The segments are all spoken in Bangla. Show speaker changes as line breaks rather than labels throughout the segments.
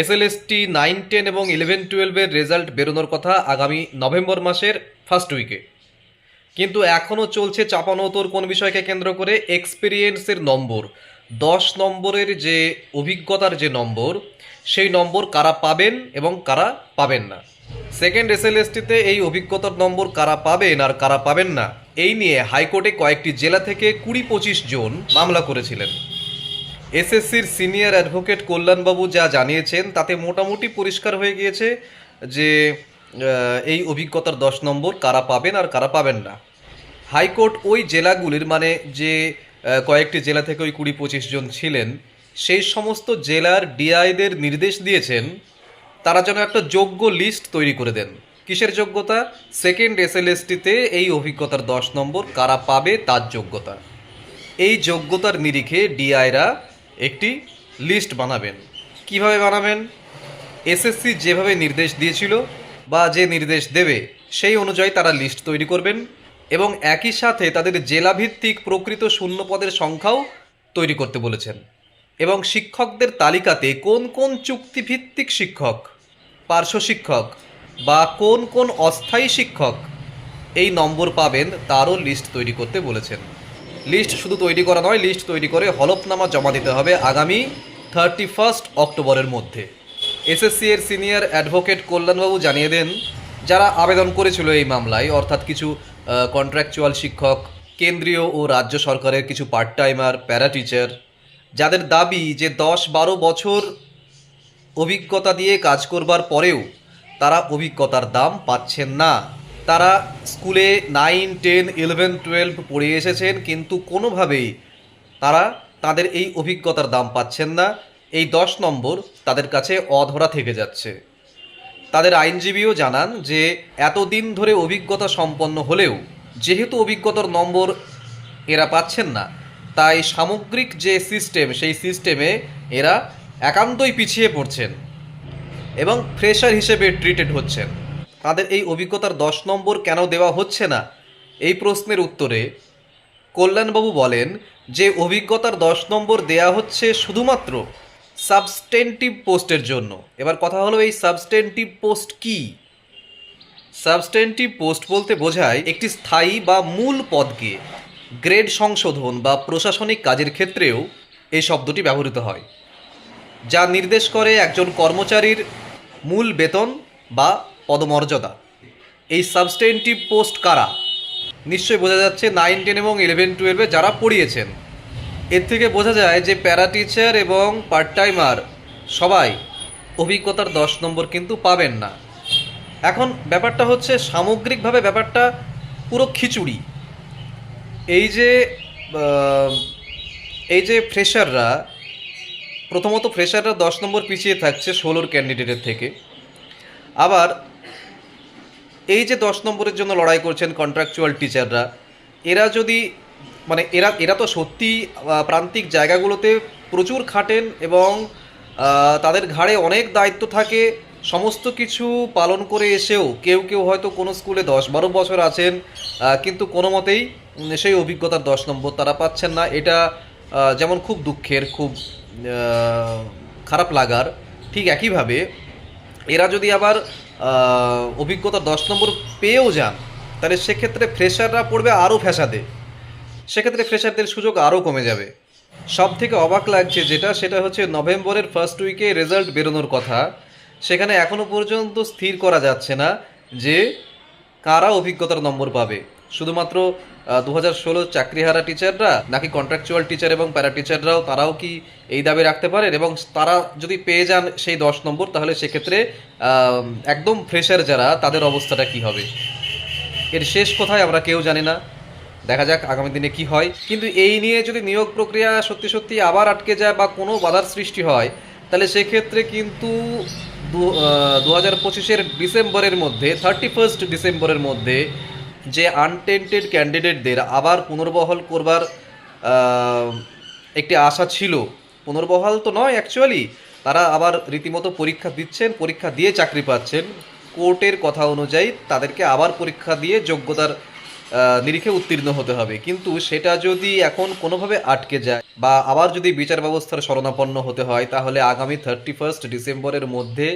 এসএলএসটি নাইন টেন এবং ইলেভেন টুয়েলভের রেজাল্ট বেরোনোর কথা আগামী নভেম্বর মাসের ফার্স্ট উইকে কিন্তু এখনও চলছে চাপানোতর কোন বিষয়কে কেন্দ্র করে এক্সপিরিয়েন্সের নম্বর। দশ নম্বরের যে অভিজ্ঞতার যে নম্বর, সেই নম্বর কারা পাবেন এবং কারা পাবেন না। সেকেন্ড এসএলএসটিতে এই অভিজ্ঞতার নম্বর কারা পাবেন আর কারা পাবেন না, এই নিয়ে হাইকোর্টে কয়েকটি জেলা থেকে কুড়ি পঁচিশ জন মামলা করেছিলেন। এসএসসির সিনিয়র অ্যাডভোকেট কল্যাণবাবু যা জানিয়েছেন, তাতে মোটামুটি পরিষ্কার হয়ে গিয়েছে যে এই অভিজ্ঞতার দশ নম্বর কারা পাবেন আর কারা পাবেন না। হাইকোর্ট ওই জেলাগুলির মানে যে কয়েকটি জেলা থেকে ওই কুড়ি পঁচিশ জন ছিলেন, সেই সমস্ত জেলার ডিআইদের নির্দেশ দিয়েছেন, তারা যেন একটা যোগ্য লিস্ট তৈরি করে দেন। কিসের যোগ্যতা? সেকেন্ড এসএলএসটিতে এই অভিজ্ঞতার দশ নম্বর কারা পাবে তার যোগ্যতা। এই যোগ্যতার নিরিখে ডিআইরা একটি লিস্ট বানাবেন। কীভাবে বানাবেন? এসএসসি যেভাবে নির্দেশ দিয়েছিল বা যে নির্দেশ দেবে, সেই অনুযায়ী তারা লিস্ট তৈরি করবেন এবং একই সাথে তাদের জেলাভিত্তিক প্রকৃত শূন্য পদের সংখ্যাও তৈরি করতে বলেছেন। এবং শিক্ষকদের তালিকাতে কোন কোন চুক্তিভিত্তিক শিক্ষক, পার্শ্ব শিক্ষক বা কোন কোন অস্থায়ী শিক্ষক এই নম্বর পাবেন, তারও লিস্ট তৈরি করতে বলেছেন। লিস্ট শুধু তৈরি করা নয়, লিস্ট তৈরি করে হলফনামা জমা দিতে হবে আগামী থার্টি ফার্স্ট অক্টোবরের মধ্যে। এসএসসি এর সিনিয়র অ্যাডভোকেট কল্যাণবাবু জানিয়ে দেন, যারা আবেদন করেছিল এই মামলায়, অর্থাৎ কিছু কন্ট্রাকচুয়াল শিক্ষক, কেন্দ্রীয় ও রাজ্য সরকারের কিছু পার্ট টাইমার প্যারা টিচার যাদের দাবি যে দশ বারো বছর অভিজ্ঞতা দিয়ে কাজ করবার পরেও তারা অভিজ্ঞতার দাম পাচ্ছেন না। তারা স্কুলে নাইন, টেন, ইলেভেন, টুয়েলভ পড়ে এসেছেন, কিন্তু কোনোভাবেই তারা তাদের এই অভিজ্ঞতার দাম পাচ্ছেন না। এই দশ নম্বর তাদের কাছে অধরা থেকে যাচ্ছে। তাদের আইনজীবীও জানান যে, এতদিন ধরে অভিজ্ঞতা সম্পন্ন হলেও যেহেতু অভিজ্ঞতার নম্বর এরা পাচ্ছেন না, তাই সামগ্রিক যে সিস্টেম, সেই সিস্টেমে এরা একান্তই পিছিয়ে পড়ছেন এবং ফ্রেশার হিসেবে ট্রিটেড হচ্ছেন। তাদের এই অভিজ্ঞতার দশ নম্বর কেন দেওয়া হচ্ছে না? এই প্রশ্নের উত্তরে কল্যাণবাবু বলেন, যে অভিজ্ঞতার দশ নম্বর দেয়া হচ্ছে শুধুমাত্র সাবস্টেন্টিভ পোস্টের জন্য। এবার কথা হলো, এই সাবস্টেন্টিভ পোস্ট কি? সাবস্টেন্টিভ পোস্ট বলতে বোঝায় একটি স্থায়ী বা মূল পদকে গ্রেড সংশোধন বা প্রশাসনিক কাজের ক্ষেত্রেও এই শব্দটি ব্যবহৃত হয়, যা নির্দেশ করে একজন কর্মচারীর মূল বেতন বা পদমর্যাদা। এই সাবস্টেন্টিভ পোস্ট কারা? নিশ্চয়ই বোঝা যাচ্ছে নাইন টেন এবং ইলেভেন টুয়েলভে যারা পড়িয়েছেন। এর থেকে বোঝা যায় যে প্যারা টিচার এবং পার্ট টাইমার সবাই অভিজ্ঞতার দশ নম্বর কিন্তু পাবেন না। এখন ব্যাপারটা হচ্ছে সামগ্রিকভাবে ব্যাপারটা পুরো খিচুড়ি। এই যে এই যে ফ্রেশাররা প্রথমত ফ্রেশাররা দশ নম্বর পিছিয়ে থাকছে ষোলোর ক্যান্ডিডেটের থেকে। আবার এই যে দশ নম্বরের জন্য লড়াই করছেন কন্ট্রাকচুয়াল টিচাররা এরা যদি মানে এরা এরা তো সত্যি প্রান্তিক জায়গাগুলোতে প্রচুর খাটেন এবং তাদের ঘাড়ে অনেক দায়িত্ব থাকে, সমস্ত কিছু পালন করে এসেও কেউ কেউ হয়তো কোনো স্কুলে দশ বারো বছর আছেন কিন্তু কোনো মতেই সেই অভিজ্ঞতার দশ নম্বর তারা পাচ্ছেন না। এটা যেমন খুব দুঃখের, খুব খারাপ লাগার, ঠিক একইভাবে এরা যদি আবার অভিজ্ঞতা দশ নম্বর পেয়েও যান, তাহলে সেক্ষেত্রে ফ্রেশাররা পড়বে আরও ফ্যাসাদে সেক্ষেত্রে ফ্রেশারদের সুযোগ আরও কমে যাবে। সব থেকে অবাক লাগছে যেটা, সেটা হচ্ছে নভেম্বরের ফার্স্ট উইকে রেজাল্ট বেরোনোর কথা। সেখানে এখনও পর্যন্ত স্থির করা যাচ্ছে না যে কারা অভিজ্ঞতার নম্বর পাবে। শুধুমাত্র দু হাজার ষোলো চাকরিহারা টিচাররা নাকি কন্ট্রাকচুয়াল টিচার এবং প্যারা টিচাররাও তারাও কি এই দাবি রাখতে পারেন? এবং তারা যদি পেয়ে যান সেই দশ নম্বর, তাহলে সেক্ষেত্রে একদম ফ্রেশার যারা, তাদের অবস্থাটা কি হবে? এর শেষ কোথায় আমরা কেউ জানি না। দেখা যাক আগামী দিনে কি হয়। কিন্তু এই নিয়ে যদি নিয়োগ প্রক্রিয়া সত্যি সত্যি আবার আটকে যায় বা কোনো বাধার সৃষ্টি হয়, তাহলে সেক্ষেত্রে কিন্তু দু হাজার পঁচিশের ডিসেম্বরের মধ্যে থার্টি ফার্স্ট ডিসেম্বরের মধ্যে যে আনটেন্টেড ক্যান্ডিডেটদের আবার পুনর্বহাল করবার একটি আশা ছিল। পুনর্বহাল তো নয় অ্যাকচুয়ালি তারা আবার রীতিমতো পরীক্ষা দিচ্ছেন, পরীক্ষা দিয়ে চাকরি পাচ্ছেন। কোর্টের কথা অনুযায়ী তাদেরকে আবার পরীক্ষা দিয়ে যোগ্যতার নিরিখে উত্তীর্ণ হতে হবে। কিন্তু সেটা যদি এখন কোনোভাবে আটকে যায় বা আবার যদি বিচার ব্যবস্থার শরণাপন্ন হতে হয়, তাহলে আগামী থার্টি ফার্স্ট ডিসেম্বরের মধ্যে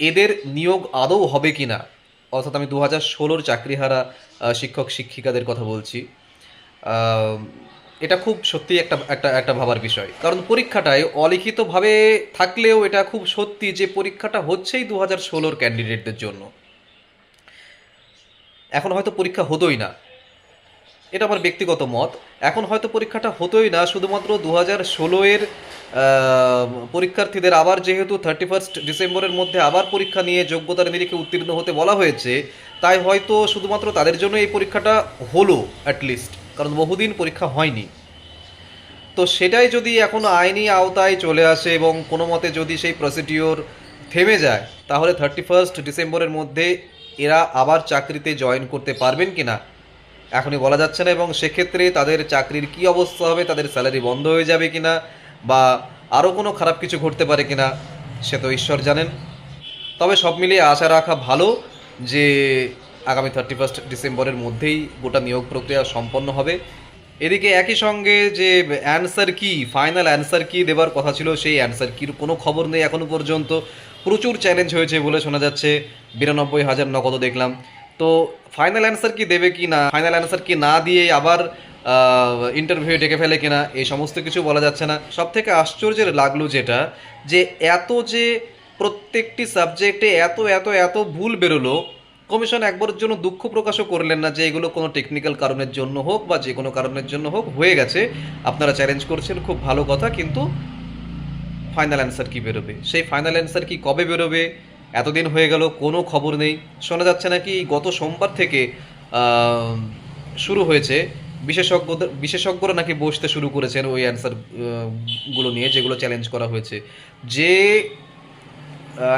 এদের নিয়োগ আদৌ হবে কি না অর্থাৎ আমি দু হাজার ষোলোর চাকরিহারা শিক্ষক শিক্ষিকাদের কথা বলছি। এটা খুব সত্যি একটা একটা একটা ভাবার বিষয়। কারণ পরীক্ষাটায় অলিখিতভাবে থাকলেও এটা খুব সত্যি যে পরীক্ষাটা হচ্ছেই দু হাজার ষোলোর ক্যান্ডিডেটদের জন্য। এখন হয়তো পরীক্ষা হতোই না। এটা আমার ব্যক্তিগত মত। এখন হয়তো পরীক্ষাটা হতোই না, শুধুমাত্র দু হাজার ষোলোয়ের পরীক্ষার্থীদের আবার যেহেতু থার্টি ফার্স্ট ডিসেম্বরের মধ্যে আবার পরীক্ষা নিয়ে যোগ্যতার নিরিখে উত্তীর্ণ হতে বলা হয়েছে, তাই হয়তো শুধুমাত্র তাদের জন্য এই পরীক্ষাটা হলো অ্যাটলিস্ট কারণ বহুদিন পরীক্ষা হয়নি। তো সেটাই যদি এখন আইনি আওতায় চলে আসে এবং কোনো মতে যদি সেই প্রসিডিওর থেমে যায়, তাহলে থার্টি ফার্স্ট ডিসেম্বরের মধ্যে এরা আবার চাকরিতে জয়েন করতে পারবেন কি না এখনই বলা যাচ্ছে না, এবং সেক্ষেত্রে তাদের চাকরির কি অবস্থা হবে, তাদের স্যালারি বন্ধ হয়ে যাবে কিনা, বা আরও কোনো খারাপ কিছু ঘটতে পারে কিনা, সে তো ঈশ্বর জানেন। তবে সব মিলিয়ে আশা রাখা ভালো যে আগামী থার্টি ফার্স্ট ডিসেম্বরের মধ্যেই গোটা নিয়োগ প্রক্রিয়া সম্পন্ন হবে। এদিকে একই সঙ্গে যে অ্যান্সার কি ফাইনাল অ্যান্সার কি দেবার কথা ছিল, সেই অ্যান্সার কির কোনো খবর নেই এখনও পর্যন্ত। প্রচুর চ্যালেঞ্জ হয়েছে বলে শোনা যাচ্ছে। বিরানব্বই হাজার নগদ দেখলাম। তো ফাইনাল অ্যান্সার কি দেবে কি না? ফাইনাল অ্যান্সার কি না দিয়ে আবার ইন্টারভিউ ডেকে ফেলে কিনা, এই সমস্ত কিছু বলা যাচ্ছে না। সব থেকে আশ্চর্যের লাগল যেটা, যে এত যে প্রত্যেকটি সাবজেক্টে এত এত এত ভুল বেরোলো কমিশন একবারের জন্য দুঃখ প্রকাশও করলেন না যে এগুলো কোনো টেকনিক্যাল কারণের জন্য হোক বা যে কোনো কারণের জন্য হোক, হয়ে গেছে। আপনারা চ্যালেঞ্জ করছেন, খুব ভালো কথা, কিন্তু ফাইনাল অ্যান্সার কি বেরোবে? সেই ফাইনাল অ্যান্সার কি কবে বেরোবে? এতদিন হয়ে গেল, কোনো খবর নেই। শোনা যাচ্ছে নাকি গত সোমবার থেকে শুরু হয়েছে। বিশেষজ্ঞদের, বিশেষজ্ঞরা নাকি বসতে শুরু করেছেন ওই অ্যান্সারগুলো নিয়ে, যেগুলো চ্যালেঞ্জ করা হয়েছে। যে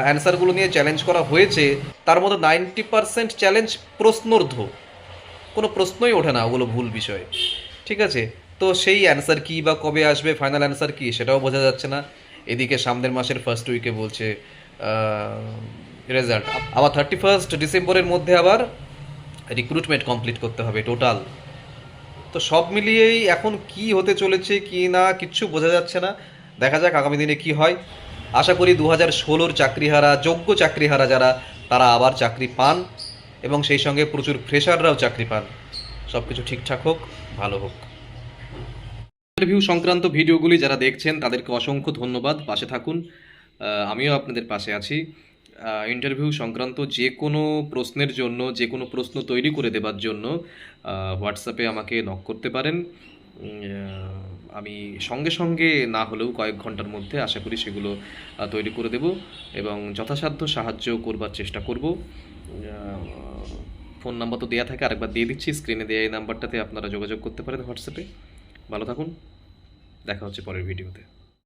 অ্যান্সারগুলো নিয়ে চ্যালেঞ্জ করা হয়েছে, তার মধ্যে নাইনটি পার্সেন্ট চ্যালেঞ্জ প্রশ্নর্ধ। কোনো প্রশ্নই ওঠে না ওগুলো ভুল বিষয়। ঠিক আছে? তো সেই অ্যান্সার কি বা কবে আসবে ফাইনাল অ্যান্সার কি সেটাও বোঝা যাচ্ছে না। এদিকে সামনের মাসের ফার্স্ট উইকে বলছে রেজাল্ট আবার থার্টি ফার্স্ট ডিসেম্বরের মধ্যে আবার রিক্রুটমেন্ট কমপ্লিট করতে হবে টোটাল তো সব মিলিয়েই এখন কি হতে চলেছে, কি না, কিচ্ছু বোঝা যাচ্ছে না। দেখা যাক আগামী দিনে কি হয়। আশা করি দু হাজার ষোলোর চাকরিহারা, যোগ্য চাকরিহারা যারা, তারা আবার চাকরি পান এবং সেই সঙ্গে প্রচুর ফ্রেশাররাও চাকরি পান। সব কিছু ঠিকঠাক হোক, ভালো হোক। ইন্টারভিউ সংক্রান্ত ভিডিওগুলি যারা দেখছেন, তাদেরকে অসংখ্য ধন্যবাদ। পাশে থাকুন। আমিও আপনাদের পাশে আছি। ইন্টারভিউ সংক্রান্ত যে কোনো প্রশ্নের জন্য, যে কোনো প্রশ্ন তৈরি করে দেবার জন্য হোয়াটসঅ্যাপে আমাকে নক করতে পারেন। আমি সঙ্গে সঙ্গে না হলেও কয়েক ঘণ্টার মধ্যে আশা করি সেগুলো তৈরি করে দেব এবং যথাসাধ্য সাহায্য করবার চেষ্টা করব। ফোন নাম্বার তো দেওয়া থাকে, আরেকবার দিয়ে দিচ্ছি। স্ক্রিনে দেওয়া এই নাম্বারটাতে আপনারা যোগাযোগ করতে পারেন হোয়াটসঅ্যাপে ভালো থাকুন। দেখা হচ্ছে পরের ভিডিওতে